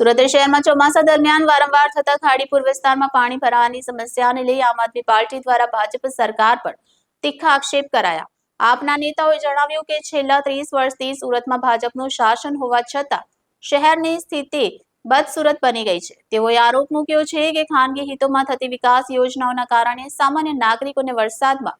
સુરત શહેરમાં ચોમાસા દરમિયાન વારંવાર થતા ખાડીપુર વિસ્તારમાં પાણી ભરાવાની સમસ્યાને લઈ આમ આદમી પાર્ટી દ્વારા ભાજપ સરકાર પર તીખા આક્ષેપ કરાયા. આપના નેતાઓએ જણાવ્યું કે છેલ્લા ત્રીસ વર્ષથી સુરતમાં ભાજપનું શાસન હોવા છતાં શહેરની સ્થિતિ બદસુરત બની ગઈ છે. તેઓએ આરોપ મૂક્યો છે કે ખાનગી હિતોમાં થતી વિકાસ યોજનાઓના કારણે સામાન્ય નાગરિકોને વરસાદમાં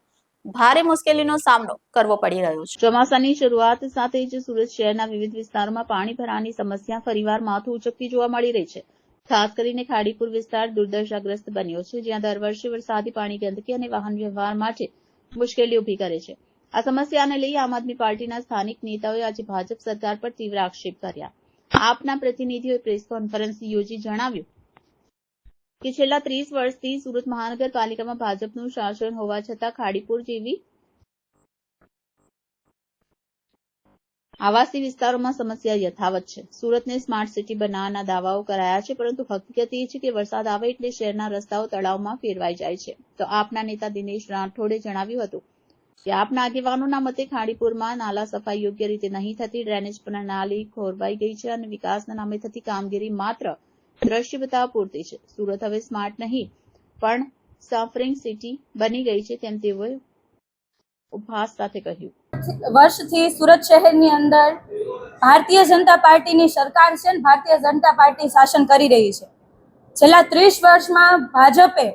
ભારે મુશ્કેલીનો સામનો કરવો પડી રહ્યો છે. ચોમાસાની શરૂઆત સાથે જ સુરત શહેરના વિવિધ વિસ્તારોમાં પાણી ભરાવાની સમસ્યા ફરીવાર માથું ઉચકતી જોવા મળી રહી છે. ખાસ કરીને ખાડીપુર વિસ્તાર દુર્દશાગ્રસ્ત બન્યો છે, જ્યાં દર વર્ષે વરસાદી પાણી ગંદકી અને વાહન વ્યવહાર માટે મુશ્કેલી ઊભી કરે છે. આ સમસ્યાને લઈ આમ આદમી પાર્ટીના સ્થાનિક નેતાઓએ આજે ભાજપ સરકાર પર તીવ્ર આક્ષેપ કર્યા. આપના પ્રતિનિધિઓએ પ્રેસ કોન્ફરન્સ યોજી જણાવ્યું કે છેલ્લા ત્રીસ વર્ષથી સુરત મહાનગરપાલિકામાં ભાજપનું શાસન હોવા છતાં ખાડીપુર જેવી આવાસી વિસ્તારોમાં સમસ્યા યથાવત છે. સુરતને સ્માર્ટ સિટી બનાવવાના દાવાઓ કરાયા છે, પરંતુ હકીકત એ છે કે વરસાદ આવે એટલે શહેરના રસ્તાઓ તળાવમાં ફેરવાઈ જાય છે. તો આપના નેતા દિનેશ રાઠોડે જણાવ્યું હતું કે આપના આગેવાનોના મતે ખાડીપુરમાં નાલા સફાઈ યોગ્ય રીતે નહીં થતી, ડ્રેનેજ પ્રણાલી ખોરવાઈ ગઈ છે અને વિકાસના નામે થતી કામગીરી માત્ર દ્રશ્ય બતાવવા પૂરતી છે. સુરત હવે સ્માર્ટ નહીં, પણ સફરિંગ સિટી બની ગઈ છે તેમ તેઓએ ઉપહાસ સાથે કહ્યું. વર્ષથી સુરત શહેરની અંદર ભારતીય જનતા પાર્ટીની સરકાર છે ને ભારતીય જનતા પાર્ટી શાસન કરી રહી છે. છેલ્લા ત્રીસ વર્ષમાં ભાજપે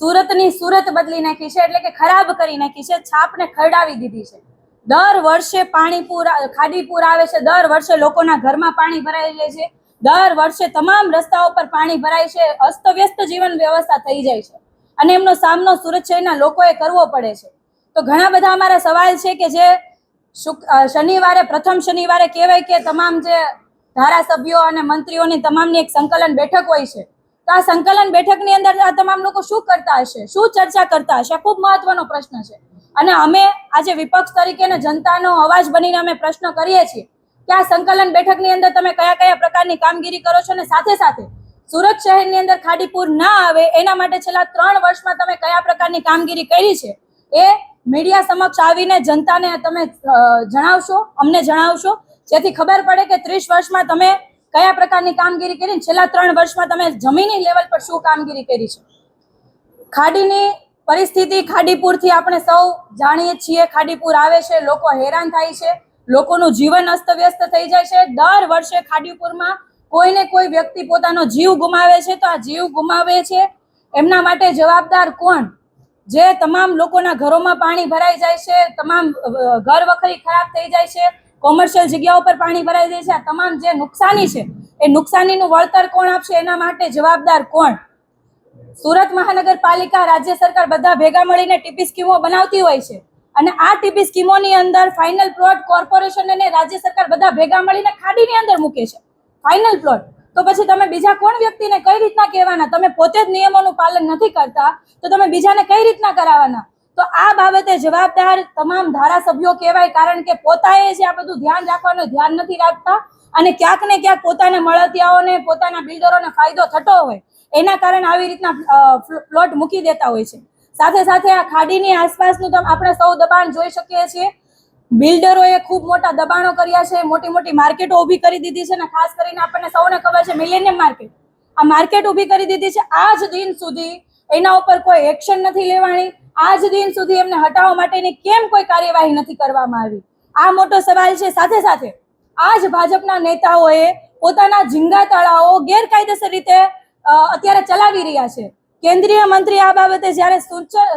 સુરતની સુરત બદલી નાખી છે, એટલે કે ખરાબ કરી નાખી છે, છાપને ખરડાવી દીધી છે. દર વર્ષે પાણી પૂર ખાડીપુર આવે છે, દર વર્ષે લોકોના ઘરમાં પાણી ભરાઈ જાય છે. દર વર્ષે તમામ રસ્તાઓ પર પાણી ભરાય છે, અસ્તવ્યસ્ત જીવન વ્યવસ્થા થઈ જાય છે. અને એમનો સામનો સુરત શહેરના લોકોએ કરવો પડે છે. તો ઘણા બધા અમારા સવાલ છે કે જે શનિવારે, પ્રથમ શનિવારે કહેવાય કે તમામ જે ધારાસભ્યો અને મંત્રીઓની તમામની એક સંકલન બેઠક હોય છે. તો આ સંકલન બેઠકની અંદર આ તમામ લોકો શું કરતા હશે? શું ચર્ચા કરતા હશે? ખૂબ મહત્વનો પ્રશ્ન છે. અને અમે આજે વિપક્ષ તરીકે જનતાનો અવાજ બનીને અમે પ્રશ્ન કરીએ છીએ. કે આ સંકલન બેઠકની અંદર તમે કયા કયા પ્રકારની કામગીરી કરો છો અને સાથે સાથે સુરત શહેરની અંદર ખાડીપુર ના આવે એના માટે છેલ્લા ત્રણ વર્ષમાં તમે કયા પ્રકારની કામગીરી કરી છે એ મીડિયા સમક્ષ આવીને જનતાને તમે જણાવશો, અમને જણાવશો. જેથી ખબર પડે કે ત્રીસ વર્ષમાં તમે કયા પ્રકારની કામગીરી કરી છેલ્લા ત્રણ વર્ષમાં તમે જમીની લેવલ પર શું કામગીરી કરી છે. ખાડીની પરિસ્થિતિ ખાડીપુરથી આપણે સૌ જાણીએ છીએ, ખાડીપુર આવે છે, લોકો હેરાન થાય છે. લોકોનું જીવન અસ્તવ્યસ્ત થઈ જાય છે. દર વર્ષે ખાડીપુરમાં કોઈને કોઈ વ્યક્તિ પોતાનો જીવ ગુમાવે છે તો આ જીવ ગુમાવે છે. એમના માટે જવાબદાર કોણ? જે તમામ લોકોના ઘરોમાં પાણી ભરાઈ જાય છે, તમામ ઘર વખરી ખરાબ થઈ જાય છે, કોમર્શિયલ જગ્યાઓ પર પાણી ભરાઈ જાય છે, આ તમામ જે નુકસાની છે, એ નુકસાનીનું વળતર કોણ આપશે? એના માટે જવાબદાર કોણ? સુરત મહાનગરપાલિકા, રાજ્ય સરકાર બધા ભેગા મળીને ટીપી સ્કીમો બનાવતી હોય છે. અને આ ટીપી સ્કીમોની અંદર ફાઇનલ પ્લોટ કોર્પોરેશન અને રાજ્ય સરકાર બધા ભેગા મળીને ખાડીની અંદર મૂકે છે. ફાઇનલ પ્લોટ તો પછી તમે બીજા કોણ વ્યક્તિને કઈ રીતના કહેવાના? તમે પોતે જ નિયમોનું પાલન નથી કરતા, તો તમે બીજાને કઈ રીતના કરાવવાના? તો આ બાબતે જવાબદાર તમામ ધારાસભ્યો કહેવાય, કારણ કે પોતાએ જે આ બધું ધ્યાન રાખવાનું ધ્યાન નથી રાખતા અને ક્યાંક ને ક્યાંક પોતાના મળતિયાઓને, પોતાના બિલ્ડરોને ફાયદો થતો હોય, એના કારણે આવી રીતના પ્લોટ મૂકી દેતા હોય છે. સાથે સાથે આ ખાડીની આસપાસનું તો આપણે સૌ દબાણ જોઈ શકીએ છીએ. બિલ્ડરોએ ખૂબ મોટા દબાણો કર્યા છે, મોટી મોટી માર્કેટો ઊભી કરી દીધી છે અને ખાસ કરીને આપણને સૌને ખબર છે મિલેનિયમ માર્કેટ. આ માર્કેટ ઊભી કરી દીધી છે આજ દિન સુધી. એના ઉપર કોઈ એક્શન નથી લેવાની. આજ દિન સુધી એમને હટાવવા માટેની કેમ કોઈ કાર્યવાહી નથી કરવામાં આવી? આ મોટો સવાલ છે. સાથે સાથે આજ ભાજપના નેતાઓએ પોતાના ઝીંગા તળાવો ગેરકાયદેસર રીતે અત્યારે ચલાવી રહ્યા છે. કેન્દ્રીય મંત્રી આ બાબતે જ્યારે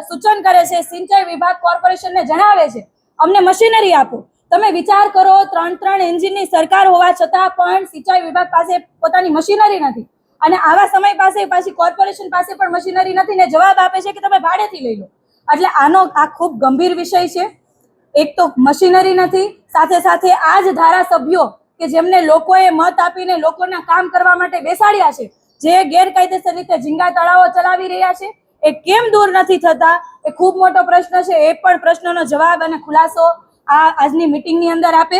સૂચન કરે છે, સિંચાઈ વિભાગ કોર્પોરેશનને જણાવે છે, અમને મશીનરી આપો. તમે વિચાર કરો, ત્રણ ત્રણ એન્જિનની સરકાર હોવા છતાં પણ સિંચાઈ વિભાગ પાસે પોતાની મશીનરી નથી. અને આવા સમય પાસે પાછી કોર્પોરેશન પાસે પણ મશીનરી નથી ને જવાબ આપે છે કે તમે ભાડેથી લઈ લો. એટલે આનો આ ખૂબ ગંભીર વિષય છે. એક તો મશીનરી નથી, સાથે સાથે આ જ ધારાસભ્યો કે જેમને લોકોએ મત આપીને લોકોના કામ કરવા માટે બેસાડ્યા છે જે ગેરકાયદેસર રીતે ઝીંગા તળાવો ચલાવી રહ્યા છે, એ કેમ દૂર નથી થતા? એ ખૂબ મોટો પ્રશ્ન છે, એ પણ પ્રશ્નનો જવાબ અને ખુલાસો આ આજની મિટિંગની અંદર આપે.